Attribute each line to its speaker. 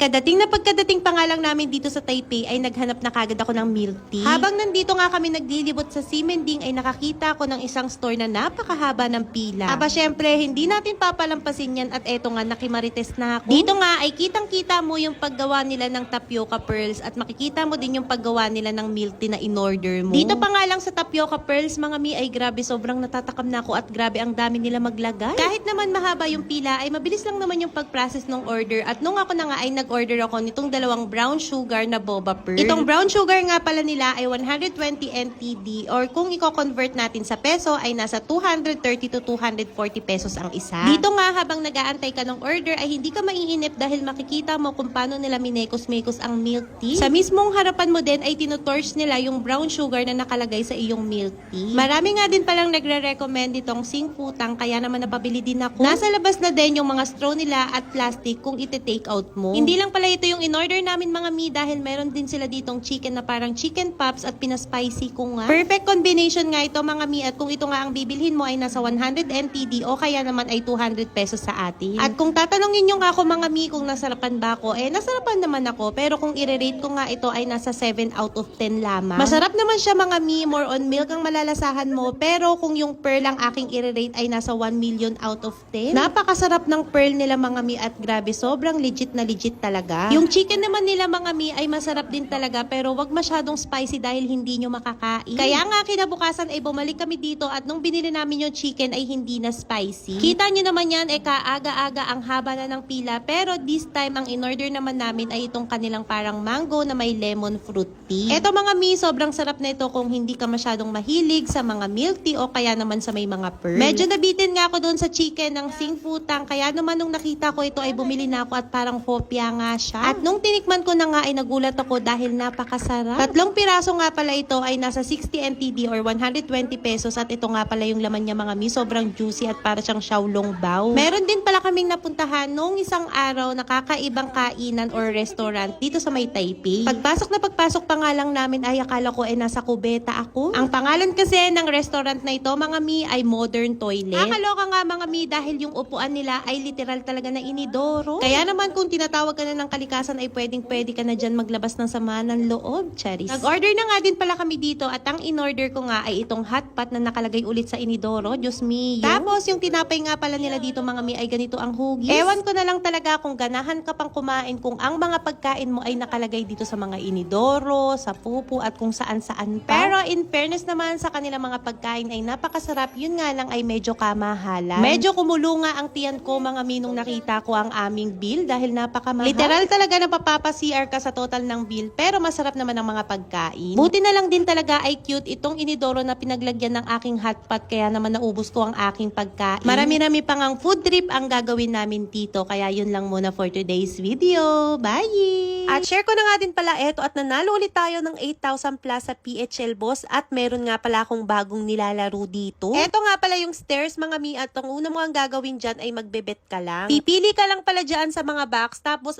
Speaker 1: Pagkadating na pagkadating pa nga lang namin dito sa Taipei ay naghanap na kagad ako ng milk tea. Habang nandito nga kami naglilibot sa Simending ay nakakita ako ng isang store na napakahaba ng pila. Aba syempre, hindi natin papalampasin yan at eto nga nakimarites na ako. Dito nga ay kitang-kita mo yung paggawa nila ng tapioca pearls at makikita mo din yung paggawa nila ng milk tea na in-order mo. Dito pa nga lang sa tapioca pearls mga mi ay grabe sobrang natatakam na ako at grabe ang dami nila maglagay. Kahit naman mahaba yung pila ay mabilis lang naman yung pag-process ng order at nung ako na nga ay nag-order ako nitong dalawang brown sugar na boba pearl. Itong brown sugar nga pala nila ay 120 NTD or kung i-convert natin sa peso ay nasa 230 to 240 pesos ang isa. Dito nga habang nag-aantay ka ng order ay hindi ka maiinip dahil makikita mo kung paano nila minekos-mekos ang milk tea. Sa mismong harapan mo din ay tinutorch nila yung brown sugar na nakalagay sa iyong milk tea. Marami nga din palang nagre-recommend itong singputang kaya naman napabili din ako. Nasa labas na din yung mga straw nila at plastic kung ite-take out mo. Hindi lang pala ito yung in-order namin mga mi dahil meron din sila ditong chicken na parang chicken pops at pinaspicy ko nga. Perfect combination nga ito mga mi at kung ito nga ang bibilhin mo ay nasa 100 NTD o kaya naman ay 200 pesos sa atin. At kung tatanungin nyo nga ako mga mi kung nasarapan ba ako, eh nasarapan naman ako pero kung i-rate ko nga ito ay nasa 7 out of 10 lamang. Masarap naman siya mga mi, more on milk ang malalasahan mo pero kung yung pearl ang aking i-rate ay nasa 1 million out of 10. Napakasarap ng pearl nila mga mi at grabe sobrang legit na legit talaga. Yung chicken naman nila mga mi ay masarap din talaga pero wag masyadong spicy dahil hindi nyo makakain. Kaya nga kinabukasan ay bumalik kami dito at nung binili namin yung chicken ay hindi na spicy. Kita nyo naman yan, eh kaaga-aga ang haba na ng pila pero this time ang in-order naman namin ay itong kanilang parang mango na may lemon fruit tea. Eto mga mi, sobrang sarap na ito kung hindi ka masyadong mahilig sa mga milk tea o kaya naman sa may mga pearl. Medyo nabitin nga ako doon sa chicken ng singputang kaya naman nung nakita ko ito ay bumili na ako at parang hopya nga siya. At nung tinikman ko na nga ay nagulat ako dahil napakasarap. Tatlong piraso nga pala ito ay nasa 60 NTD or 120 pesos at ito nga pala yung laman niya mga mi. Sobrang juicy at para siyang xiaolong bao. Meron din pala kaming napuntahan nung isang araw na kakaibang kainan or restaurant dito sa may Taipei. Pagpasok na pagpasok pa nga lang namin ay akala ko ay nasa kubeta ako. Ang pangalan kasi ng restaurant na ito mga mi ay Modern Toilet. Nakakaloka nga mga mi dahil yung upuan nila ay literal talaga na inidoro. Kaya naman kung tinatawag ka na ng kalikasan ay pwedeng pwede ka na dyan maglabas ng sama ng loob, Charis. Nag-order na nga din pala kami dito at ang in-order ko nga ay itong hot pot na nakalagay ulit sa inidoro. Diyos me. Tapos yung tinapay nga pala nila dito mga mi ay ganito ang hugis. Ewan ko na lang talaga kung ganahan ka pang kumain kung ang mga pagkain mo ay nakalagay dito sa mga inidoro, sa pupu at kung saan-saan pa. Pero in fairness naman sa kanilang mga pagkain ay napakasarap. Yun nga lang ay medyo kamahalan. Medyo kumulo nga ang tiyan ko mga minong nakita ko ang aming bill dahil napakamahal. Literal talaga na papapa-CR ka sa total ng bill pero masarap naman ang mga pagkain. Buti na lang din talaga ay cute itong inidoro na pinaglagyan ng aking hotpot kaya naman naubos ko ang aking pagkain. Marami-rami pang ang food trip ang gagawin namin dito kaya yun lang muna for today's video. Bye! At share ko na nga din pala eto at nanalo ulit tayo ng 8,000 plus sa PHL Boss at meron nga pala akong bagong nilalaro dito. Eto nga pala yung stairs mga mi at ang una mo ang gagawin dyan ay magbebet ka lang. Pipili ka lang pala dyan sa mga box tapos